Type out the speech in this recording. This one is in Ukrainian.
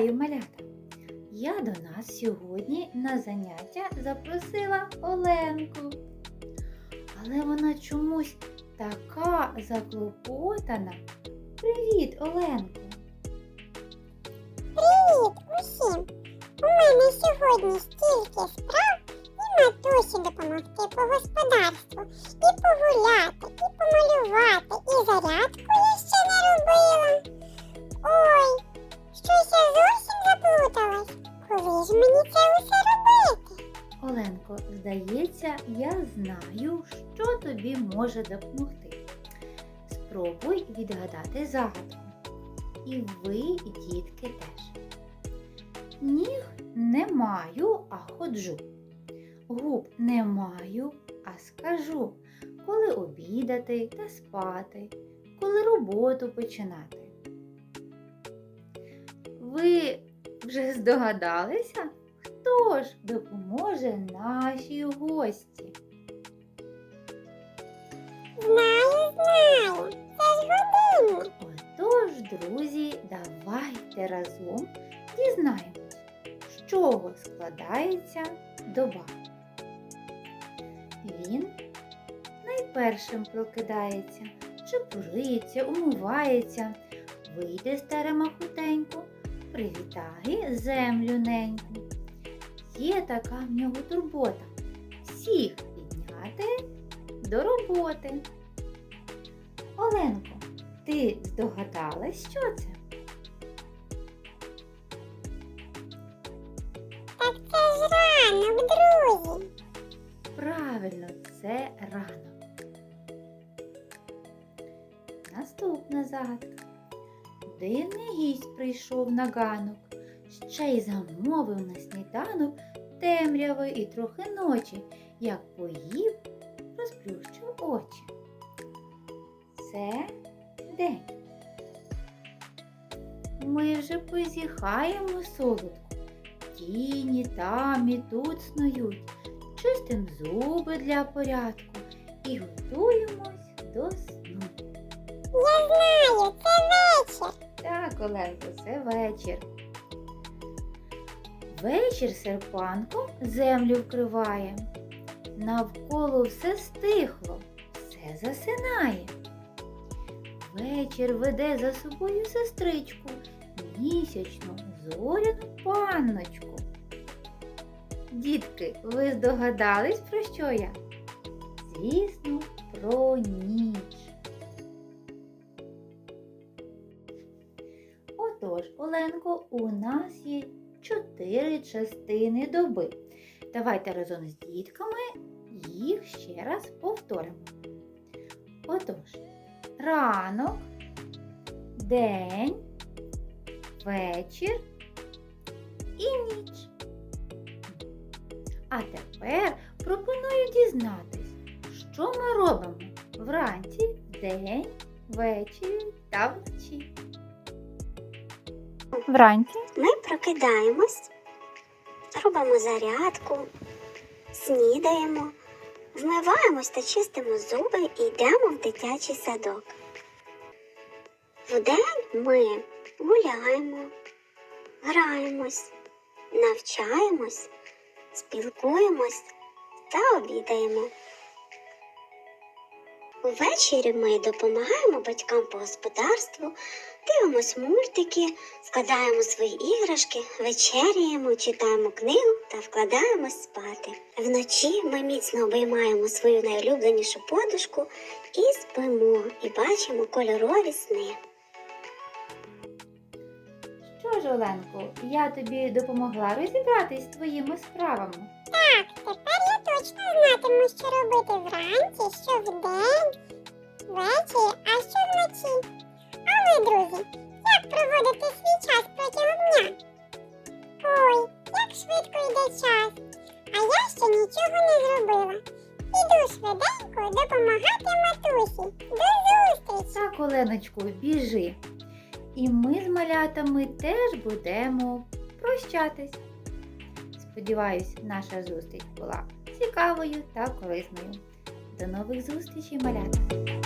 Вітаю, малята! Я до нас сьогодні на заняття запросила Оленку. Але вона чомусь така заклопотана. Привіт, Оленко! Привіт усім! У мене сьогодні стільки справ і матусі допомогти по господарству, і погуляти, мені це усе робити? Оленко, здається, я знаю, що тобі може допомогти. Спробуй відгадати загадку. І ви, дітки теж. Ніг не маю, а ходжу. Губ не маю, а скажу, коли обідати та спати, коли роботу починати. Ви вже здогадалися? Хто ж допоможе нашій гості? Знаю, знаю, це ж годинник. Отож, друзі, давайте разом дізнаємось, з чого складається доба. Він найпершим прокидається, чепуриться, умивається, вийде з терема хутенько, привітає землю неньку. Є така в нього турбота всіх підняти до роботи. Оленко, ти здогадалась, що це? Так це ж ранок, друзі. Правильно, це ранок. Наступна загадка. Дивний гість прийшов на ганок, ще й замовив на сніданок темряви і трохи ночі, як поїв, розплющив очі. Це день. Ми вже позіхаємо солодко. Тіні там і тут снують чистим зуби для порядку і готуємось до сну. Оленко, це вечір. Вечір серпанком землю вкриває. Навколо все стихло, все засинає. Вечір веде за собою сестричку, місячну зоряну панночку. Дітки, ви здогадались, про що я? Звісно, про ніч. Оленко, у нас є чотири частини доби. Давайте разом з дітками їх ще раз повторимо. Отож, ранок, день, вечір і ніч. А тепер пропоную дізнатись, що ми робимо вранці, день, ввечері та вночі. Вранці Ми прокидаємось, робимо зарядку, снідаємо, вмиваємось та чистимо зуби і йдемо в дитячий садок. Вдень ми гуляємо, граємось, навчаємось, спілкуємось та обідаємо. Увечері ми допомагаємо батькам по господарству, дивимось мультики, складаємо свої іграшки, вечеряємо, читаємо книгу та вкладаємось спати. Вночі ми міцно обіймаємо свою найулюбленішу подушку і спимо, і бачимо кольорові сни. Що ж, Оленко, я тобі допомогла розібратись з твоїми справами. Так, тепер я точно знатиму, що робити вранці, що вдень, ввечері, а що вночі. А ви, друзі, як проводите свій час протягом дня? Ой, як швидко йде час, а я ще нічого не зробила. Іду швиденько допомагати матусі. До зустрічі! Так, Оленочко, біжи. І ми з малятами теж будемо прощатись. Сподіваюсь, наша зустріч була цікавою та корисною. До нових зустрічей, малята!